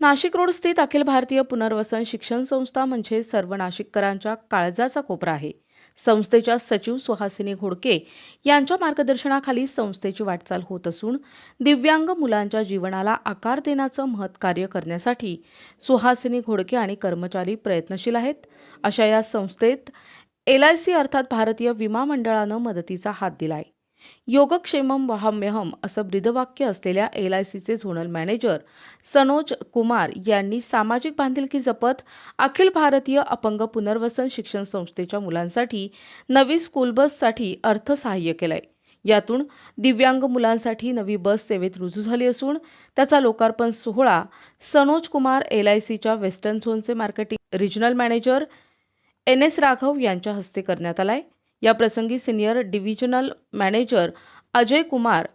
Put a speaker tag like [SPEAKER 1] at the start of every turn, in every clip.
[SPEAKER 1] Nashik road स्थित अखिल भारतीय पुनर्वसन शिक्षण संस्था म्हणजे सर्व नाशिककरांच्या काळजाचा कोपरा आहे. संस्थेच्या सचिव सुहासिनी घोडके यांच्या मार्गदर्शनाखाली संस्थेची वाटचाल होत असून दिव्यांग मुलांच्या जीवनाला आकार देण्याचं महत् कार्य करण्यासाठी सुहासिनी घोडके आणि कर्मचारी प्रयत्नशील आहेत. अशा या संस्थेत एल आय सी अर्थात भारतीय विमा मंडळानं मदतीचा हात दिलाय. योगक्षेमम वहाम्यहम असं ब्रीदवाक्य असलेल्या एल आय सीचे झोनल मॅनेजर सनोज कुमार यांनी सामाजिक बांधिलकी जपत अखिल भारतीय अपंग पुनर्वसन शिक्षण संस्थेच्या मुलांसाठी नवी स्कूल बससाठी अर्थसहाय्य केलंय. यातून दिव्यांग मुलांसाठी नवी बस सेवेत रुजू झाली असून त्याचा लोकार्पण सोहळा सनोज कुमार एल आय सीच्या वेस्टर्न झोनचे marketing regional manager N S Raghav यांच्या हस्ते करण्यात आलाय. आहे प्रसंगी senior divisional manager Ajay Kumar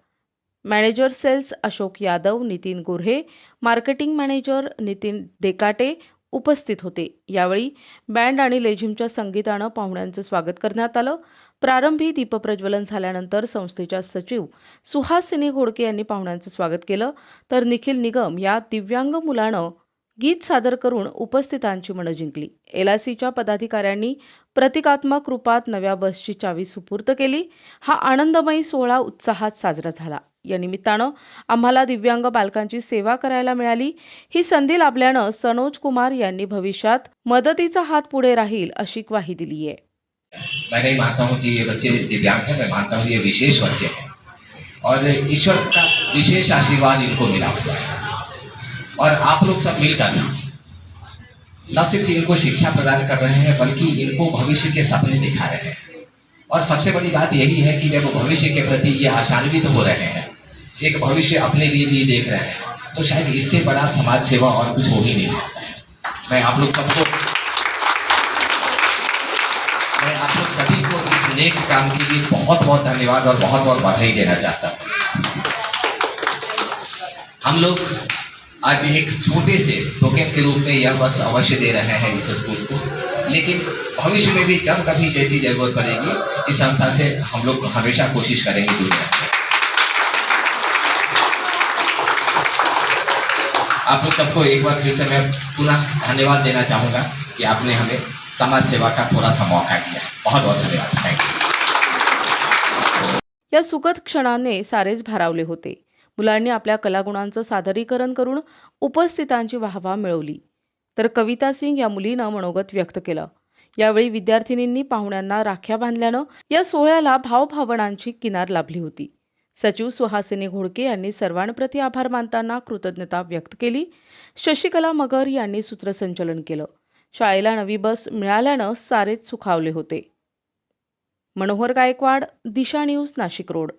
[SPEAKER 1] manager sales Ashok Yadav Nitin Gorhe marketing manager Nitin Dekate उपस्थित होते. यावेळी बँड आणि लेझिमच्या संगीतानं पाहुण्यांचं स्वागत करण्यात आलं. प्रारंभी दीपप्रज्वलन झाल्यानंतर संस्थेच्या सचिव सुहासिनी घोडके यांनी पाहुण्यांचं स्वागत केलं. तर निखिल निगम या दिव्यांग मुलानं गीत सादर करून उपस्थितांची मनं जिंकली. एल आय सीच्या पदाधिकाऱ्यांनी प्रतिकात्मक रूपात नव्या बसची चावी सुपूर्त केली. हा आनंदमयी सोहळा उत्साहात साजरा झाला. या निमित्तानं आम्हाला दिव्यांग बालकांची सेवा करायला मिळाली. ही संधी लाभल्यानं सनोज कुमार यांनी भविष्यात मदतीचा हात पुढे राहील अशी ग्वाही दिली आहे.
[SPEAKER 2] मैं नहीं मानता हूँ कि ये बच्चे दिव्यांग हैं मैं मानता हूँ ये विशेष बच्चे हैं। और ईश्वर का विशेष आशीर्वाद इनको मिला हुआ है। और आप लोग सब मिलकर न सिर्फ़ इनको शिक्षा प्रदान कर रहे हैं, बल्कि इनको भविष्य के सपने दिखा रहे हैं। और सबसे बड़ी बात यही है कि जब भविष्य के प्रति ये आशान्वित तो हो रहे हैं। एक भविष्य अपने लिए भी देख रहे हैं। तो शायद इससे बड़ा समाज सेवा और कुछ हो ही नहीं सकता है। मैं आप लोग सबको, मैं आप लोग सभी को इस नेक काम के लिए बहुत बहुत धन्यवाद और बहुत बहुत बधाई देना चाहता हूँ। हम लोग आज एक छोटे से टोकन के रूप में यह बस अवश्य दे रहे हैं इस स्कूल को। लेकिन भविष्य में भी जब कभी जैसी ज़रूरत पड़ेगी, इस संस्था से हम लोग हमेशा कोशिश करेंगे जुड़ने आप लोग सबको एक बार फिर से मैं पुनः धन्यवाद देना चाहूँगा कि आपने हमें समाज सेवा का थोड़ा सा मौका दिया। बहुत बहुत धन्यवाद। थैंक यू
[SPEAKER 1] या सुखद क्षणाने सारेच भारावले होते। मुलांनी आपल्या कलागुणांचं सादरीकरण करून उपस्थितांची वाहवा मिळवली. तर कविता सिंग या मुलीनं मनोगत व्यक्त केलं. यावेळी विद्यार्थिनींनी पाहुण्यांना राख्या बांधल्यानं या सोहळ्याला भावभावनांची किनार लाभली होती. सचिव सुहासिनी घोडके यांनी सर्वांप्रती आभार मानताना कृतज्ञता व्यक्त केली. शशिकला मगर यांनी सूत्रसंचलन केलं. शाळेला नवी बस मिळाल्यानं सारेच सुखावले होते. Manohar Gaikwad Disha news Nashik road.